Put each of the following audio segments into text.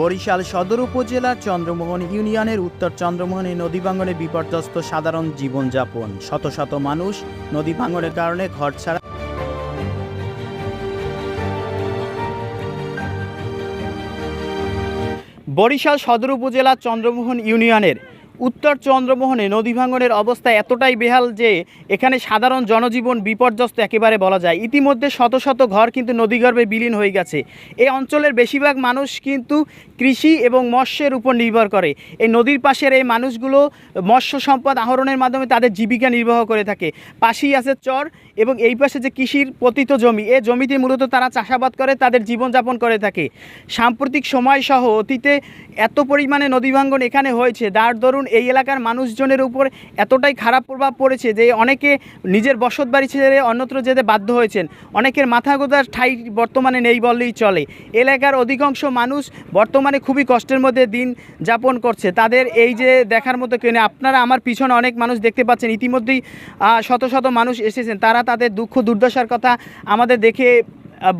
বরিশাল সদর উপজেলার চন্দ্রমোহন ইউনিয়নের উত্তর চন্দ্রমোহনী নদী ভাঙনে বিপর্যস্ত সাধারণ জীবনযাপন। শত শত মানুষ নদী ভাঙনের কারণে ঘর ছাড়া বরিশাল সদর উপজেলার চন্দ্রমোহন ইউনিয়নের উত্তর চন্দ্রমোহনে নদী ভাঙনের অবস্থা এতটাই বেহাল যে এখানে সাধারণ জনজীবন বিপর্যস্ত একেবারে বলা যায়। ইতিমধ্যে শত শত ঘর কিন্তু নদীগর্ভে বিলীন হয়ে গেছে। এই অঞ্চলের বেশিরভাগ মানুষ কিন্তু কৃষি এবং মৎস্যের উপর নির্ভর করে। এই নদীর পাশের এই মানুষগুলো মৎস্য সম্পদ আহরণের মাধ্যমে তাদের জীবিকা নির্বাহ করে থাকে। পাশেই আছে চর এবং এই পাশে যে কৃষির পতিত জমি এই জমিতে মূলত তারা চাষাবাদ করে, তাদের জীবনযাপন করে থাকে। সাম্প্রতিক সময় সহ অতীতে এত পরিমাণে নদী ভাঙ্গন এখানে হয়েছে। যার দরুন এই এলাকার মানুষজনের উপর এতটাই খারাপ প্রভাব পড়েছে যে অনেকে নিজের বসত বাড়ি ছেড়ে অন্যত্র যেতে বাধ্য হয়েছেন। অনেকের মাথা গোদার ঠাই বর্তমানে নেই বললেই চলে। এলাকার অধিকাংশ মানুষ বর্তমানে খুবই কষ্টের মধ্যে দিন যাপন করছে। তাদের এই যে দেখার মতো কেউ নেই। আপনারা আমার পিছনে অনেক মানুষ দেখতে পাচ্ছেন। ইতিমধ্যেই শত শত মানুষ এসেছেন। তারা তাদের দুঃখ দুর্দশার কথা আমাদের দেখে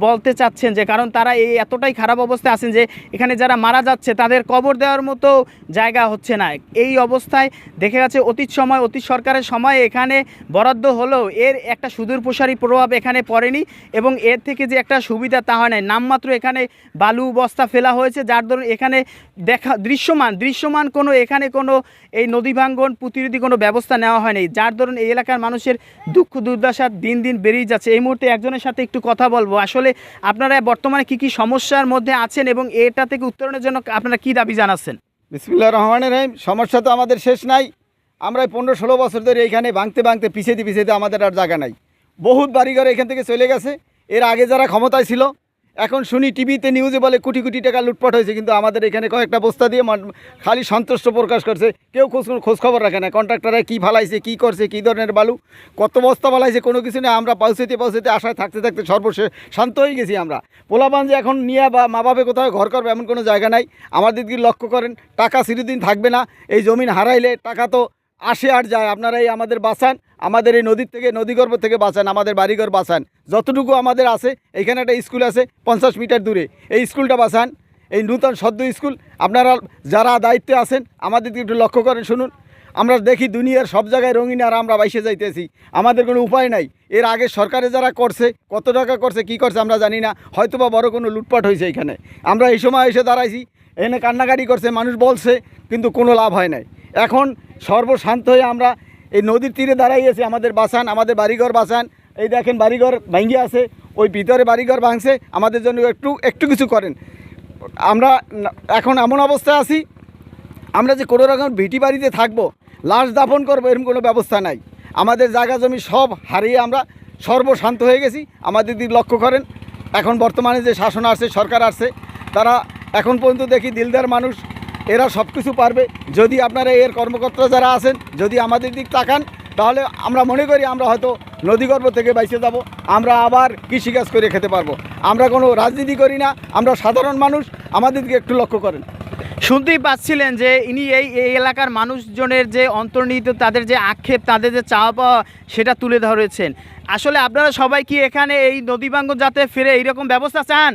বলতে চাচ্ছেন যে, কারণ তারা এই এতটাই খারাপ অবস্থায় আছেন যে, এখানে যারা মারা যাচ্ছে, তাদের কবর দেওয়ার মতো জায়গা হচ্ছে না। এই অবস্থায় দেখে গেছে, অতীত সময়, অতীত সরকারের সময় এখানে বরাদ্দ হলেও এর একটা সুদূর প্রসারী প্রভাব এখানে পড়েনি এবং এর থেকে যে একটা সুবিধা তা হয় নাই। নামমাত্র এখানে বালু বস্তা ফেলা হয়েছে, যার ধরুন এখানে দেখা, দৃশ্যমান দৃশ্যমান কোনো এখানে কোনো এই নদী ভাঙ্গন প্রতিরোধী কোনো ব্যবস্থা নেওয়া হয়নি, যার ধরুন এই এলাকার মানুষের দুঃখ দুর্দশা দিন দিন বেড়েই যাচ্ছে। এই মুহূর্তে একজনের সাথে একটু কথা বলব। আসলে আপনারা বর্তমানে কি কি সমস্যার মধ্যে আছেন এবং এটা থেকে উত্তরণের জন্য আপনারা কি দাবি জানাচ্ছেন? বিসমিল্লা রহমানের রহিম, সমস্যা তো আমাদের শেষ নাই। আমরা পনেরো ষোলো বছর ধরে এইখানে ভাঙতে ভাঙতে পিছিয়ে পিছিয়ে আমাদের আর জায়গা নাই। বহুত বাড়িঘর এখান থেকে চলে গেছে। এর আগে যারা ক্ষমতায় ছিল এখন শুনি টিভিতে নিউজে বলে কোটি কোটি টাকা লুটপাট হয়েছে, কিন্তু আমাদের এখানে কয়েকটা বস্তা দিয়ে খালি সন্তুষ্ট প্রকাশ করছে। কেউ খোঁজ খোঁজখবর রাখে না। কন্ট্রাক্টররা কী ফালাইছে, কী করছে, কী ধরনের বালু, কত বস্তা ফালাইছে, কোনো কিছু নেই। আমরা পৌঁছতে পৌঁছতে আশায় থাকতে থাকতে সর্বশেষ শান্ত হয়ে গেছি আমরা। পোলাপান যে এখন নিয়ে বা মা বাপে কোথাও ঘর করবে এমন কোনো জায়গা নাই। আমাদের দিকে লক্ষ্য করেন, টাকা চিরদিন থাকবে না। এই জমিন হারাইলে টাকা তো আসে আর যায়। আপনারা এই আমাদের বাঁচান, আমাদের এই নদীর থেকে, নদীগর্ভ থেকে বাঁচান, আমাদের বাড়িঘর বাঁচান। যতটুকু আমাদের আছে, এখানে একটা স্কুল আছে, পঞ্চাশ মিটার দূরে। এই স্কুলটা বাঁচান, এই নূতন সদ্য স্কুল। আপনারা যারা দায়িত্বে আছেন আমাদের দিকে একটু লক্ষ্য করেন, শুনুন। আমরা দেখি দুনিয়ার সব জায়গায় রঙিন আর আমরা বাইসে যাইতেছি। আমাদের কোনো উপায় নাই। এর আগে সরকারে যারা করছে, কত টাকা করছে, কি করছে আমরা জানি না। হয়তো বা বড় কোনো লুটপাট হয়েছে এখানে। আমরা এই সময় এসে দাঁড়াইছি, এনে কান্নাকাটি করছে, মানুষ বলছে, কিন্তু কোনো লাভ হয় নাই। এখন সর্বশান্ত হয়ে আমরা এই নদীর তীরে দাঁড়াইয়েছি আমাদের বাসান, আমাদের বাড়িঘর বাসান। এই দেখেন বাড়িঘর ভেঙে আছে, ওই ভিতরে বাড়িঘর ভাঙছে, আমাদের জন্য একটু একটু কিছু করেন। আমরা এখন এমন অবস্থায় আছি, আমরা যে কোনো রকম ভিটি বাড়িতে থাকব, লাশ দাফন করব, এরকম কোনো ব্যবস্থা নাই। আমাদের জায়গা জমি সব হারিয়ে আমরা সর্বশান্ত হয়ে গেছি, আমাদের দিক লক্ষ্য করেন। এখন বর্তমানে যে শাসন আসছে, সরকার আসছে, তারা এখন পর্যন্ত দেখি দিলদার মানুষ এরা সব কিছু পারবে। যদি আপনারা এর কর্মকর্তা যারা আছেন, যদি আমাদের দিক তাকান, তাহলে আমরা মনে করি আমরা হয়তো নদীগর্ভ থেকে বাইসে যাব। আমরা আবার কৃষিকাজ করে খেতে পারব। আমরা কোনো রাজনীতি করি না, আমরা সাধারণ মানুষ। আমাদের দিকে একটু লক্ষ্য করেন। শুনতেই পাচ্ছিলেন যে ইনি এই এই এলাকার মানুষজনের যে অন্তর্নিহিত, তাদের যে আক্ষেপ, তাদের যে চাওয়া পাওয়া, সেটা তুলে ধরেছেন আসলে আপনারা সবাই কি এখানে এই নদী ভাঙ্গন যাতে ফিরে এইরকম ব্যবস্থা চান?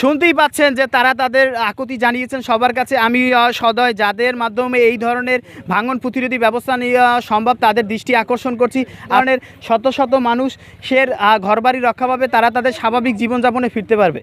শুনতেই পাচ্ছেন যে তারা তাদের আকুতি জানিয়েছেন সবার কাছে। আমি সদয়, যাদের মাধ্যমে এই ধরনের ভাঙন প্রতিরোধী ব্যবস্থা নেওয়া সম্ভব, তাদের দৃষ্টি আকর্ষণ করছি। কারণের শত শত মানুষের ঘরবাড়ি রক্ষা পাবে, তারা তাদের স্বাভাবিক জীবনযাপনে ফিরতে পারবে।